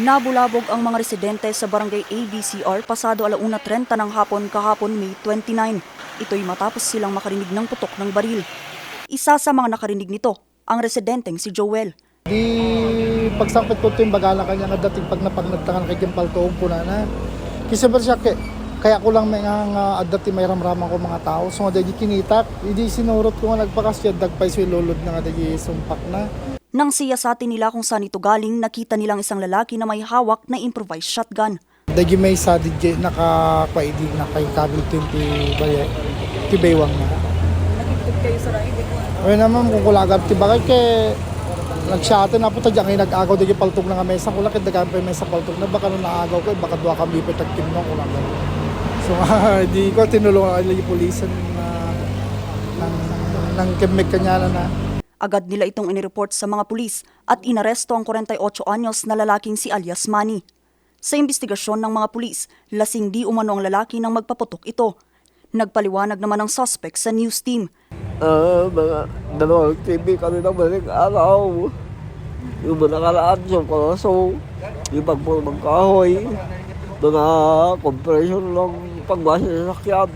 Nabulabog ang mga residente sa barangay ABCR pasado alauna 30 ng hapon kahapon May 29. Ito'y matapos silang makarinig ng putok ng baril. Isa sa mga nakarinig nito, ang residenteng si Joel. Di pagsangkot ko ito yung bagala kanya nga dating pag napagnagtangan kay Kimpal Toong po na na. Kasi ba siya kay, kaya ko lang may nga nga at dati may ramraman ko mga tao. So nga dagi kinitak, hindi sinurot ko nga nagpakasya dagpay so lulod na nga dagi sumpak na. Nang siyasatin nila kung saan ito galing, nakita nilang isang lalaki na may hawak na improvised shotgun. Dagi may sa DJ nakakwaidi na kay Kabil 20 baya. Tibaywang na. Nakikitip kayo sa raid, Ay naman kung kulagad ti bakit kay nagshate na po tadya ngay nag-agaw dagi paltog na nga mesa ko lakit dagan pa yung mesa paltog na baka nung naagaw ko baka duwa kami pa tagtim no ko lang so di ko tinulungan ang lagi pulisan na ng ng kemek kanya na na Agad nila itong inireport sa mga pulis at inaresto ang 48 anyos na lalaking si alias Manny. Sa investigasyon ng mga pulis, lasing di umano ang lalaki nang magpaputok ito. Nagpaliwanag naman ang suspect sa news team. Ah, mga dalawang TV kami ng balik araw. Yung mga nakaraan sa kalaso, yung pagpulo ng kahoy, mga compression ng pagbasa sa sakyan.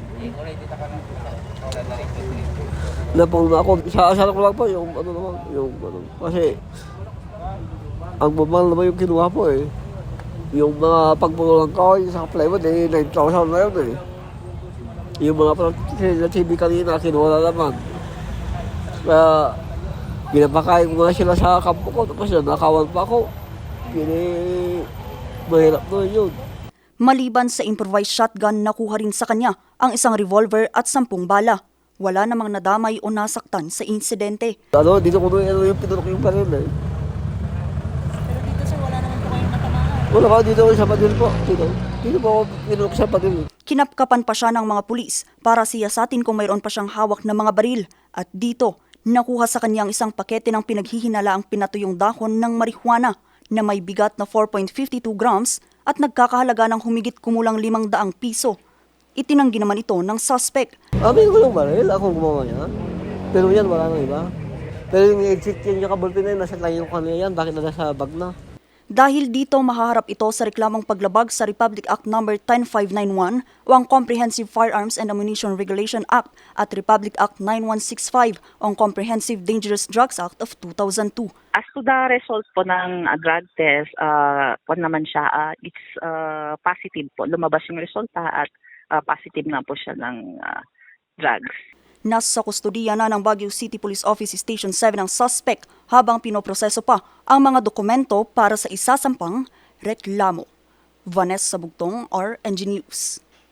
Napong na ako, isa-asa ko lang po yung ano naman, yung ano, kasi ang bumang naman yung kinuha po eh. Yung mga pagpulo ng kahoy sa plywood eh, 9,000 na yun eh. Yung mga pala- sa TV kanina, kinuha na naman. Kaya, pinapakain ko nga sila sa kampo ko, tapos nakawan pa ako. Kini, mahirap na yun. Maliban sa improvised shotgun, nakuha rin sa kanya ang isang revolver at sampung bala. Wala namang nadamay o nasaktan sa insidente. Ano, dito ko ano yung pinunok yung baril eh. Pero dito sir, wala naman po kayong natamaan. Wala ka dito sa padil po. Dito, dito po ako pinunok sa padil. Kinapkapan pa siya ng mga pulis para siyasatin kung mayroon pa siyang hawak na mga baril. At dito, nakuha sa kanya ang isang pakete ng pinaghihinala ang pinatuyong dahon ng marijuana na may bigat na 4.52 grams at nagkakahalaga ng humigit kumulang 500 piso. Itinanggi naman ito ng suspect. Amin ko lang baril, ako gumawa yan. Pero yan, wala nang iba. Pero yung exit yan, yung kabulpin na yun, nasa lang yung kanina yan, bakit na nasa bag na? Dahil dito mahaharap ito sa reklamong paglabag sa Republic Act No. 10591 o ang Comprehensive Firearms and Ammunition Regulation Act at Republic Act 9165 o ang Comprehensive Dangerous Drugs Act of 2002. As to the result po ng uh, drug test, uh, po naman siya, uh, it's uh, positive po. Lumabas yung resulta at uh, positive na po siya ng uh, drugs. Nasa kustodiya na ng Baguio City Police Office Station 7 ang suspect habang pinoproseso pa ang mga dokumento para sa isasampang reklamo. Vanessa Bugtong, RNG News.